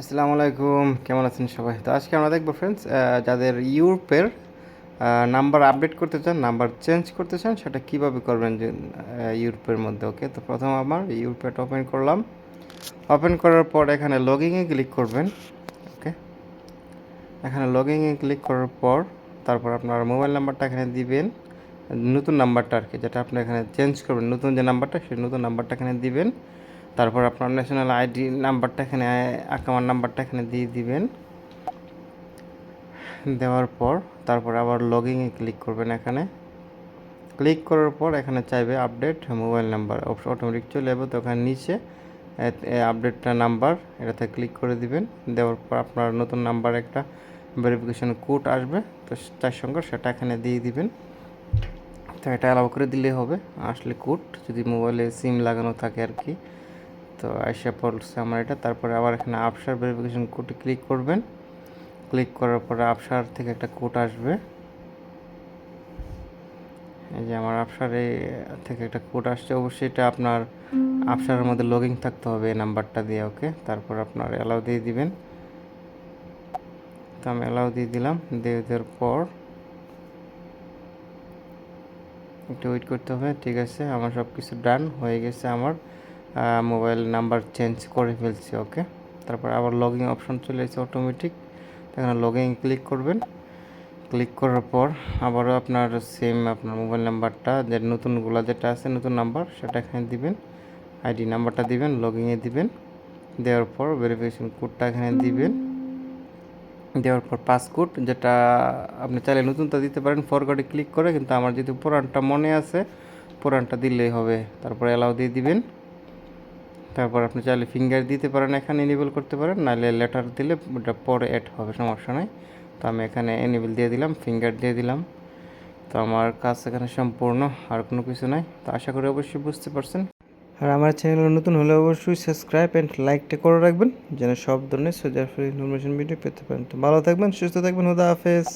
আসসালামু আলাইকুম, কেমন আছেন সবাই? তো আজকে আমরা দেখব ফ্রেন্ডস যাদের ইউরোপের নাম্বার আপডেট করতে চান নাম্বার চেঞ্জ করতে চান, সেটা কীভাবে করবেন যে ইউরোপের মধ্যে ওকে তো প্রথম আমার ইউরোপেটা ওপেন করলাম। ওপেন করার পর এখানে লগিংয়ে ক্লিক করবেন ওকে এখানে লগিংয়ে ক্লিক করার পর তারপর আপনার মোবাইল নাম্বারটা এখানে দিবেন, নতুন নাম্বারটা আর কি, যেটা আপনি এখানে চেঞ্জ করবেন, নতুন যে নাম্বারটা সেই নতুন নাম্বারটা এখানে দিবেন। তারপর আপনার ন্যাশনাল আইডি নাম্বারটা এখানে অ্যাকাউন্ট নাম্বারটা এখানে দিয়ে দিবেন। দেওয়ার পর তারপর আবার লগ লগিংয়ে ক্লিক করবেন এখানে। ক্লিক করার পর এখানে চাইবে আপডেট মোবাইল নাম্বার অটোমেটিক চলে যাবে। তো ওখানে নিচে আপডেটটা নাম্বার এটাতে ক্লিক করে দিবেন। দেওয়ার পর আপনার নতুন নাম্বার একটা ভেরিফিকেশন কোড আসবে, তো তার সঙ্গে সেটা এখানে দিয়ে দিবেন। তো এটা অ্যালাউ করে দিলেই হবে। আসলে কোড যদি মোবাইলে সিম লাগানো থাকে আর কি তো আইসা পড়ছে আমার এটা। তারপরে আবার এখানে আপসার ভেরিফিকেশন কোডে ক্লিক করবেন। ক্লিক করার পরে আপসার থেকে একটা কোড আসবে। এই যে আমার আপসারে থেকে একটা কোড আসছে। অবশ্যই এটা আপনার আপসারের মধ্যে লগিং থাকতে হবে এই নাম্বারটা দিয়ে ওকে তারপর আপনার অ্যালাউ দিয়ে দিবেন। তো আমি অ্যালাউ দিয়ে দিলাম। দিয়ে দেওয়ার পর একটু ওয়েট করতে হবে। ঠিক আছে, আমার সব কিছু ডান হয়ে গেছে আমার। মোবাইল নাম্বার চেঞ্জ করে ফেলছি ওকে তারপর আবার লগিং অপশন চলে এসেছে অটোমেটিক এখানে লগিং ক্লিক করবেন। ক্লিক করার পর আবারও আপনার সেম আপনার মোবাইল নাম্বারটা, যে নতুনগুলো যেটা আছে, নতুন নাম্বার, সেটা এখানে দিবেন। আইডি নাম্বারটা দিবেন লগিংয়ে দিবেন। দেওয়ার পর ভেরিফিকেশন কোডটা এখানে দিবেন। দেওয়ার পর পাসকোড যেটা আপনি চাইলে নতুনটা দিতে পারেন ফরগডে ক্লিক করে, কিন্তু আমার যেহেতু পুরানটা মনে আছে, পুরানটা দিলেই হবে। তারপর অ্যালাউ দিয়ে দিবেন। তারপর আপনি চাইলে ফিঙ্গার দিতে পারেন, এখানে এনেবল করতে পারেন, নাহলে লেটার দিলে ওটা পরে অ্যাড হবে, সমস্যা নাই। তো আমি এখানে এনেবল দিয়ে দিলাম ফিঙ্গার দিয়ে দিলাম। তো আমার কাজ এখানে সম্পূর্ণ, আর কোনো কিছু নাই। তো আশা করি অবশ্যই বুঝতে পারছেন। আর আমার চ্যানেল নতুন হলে অবশ্যই সাবস্ক্রাইব অ্যান্ড লাইকটা করে রাখবেন, যেন সব ধরনের সোজা ফ্রি ইনফরমেশন ভিডিও পেতে পারেন। তো ভালো থাকবেন, সুস্থ থাকবেন, হুদা হাফেজ।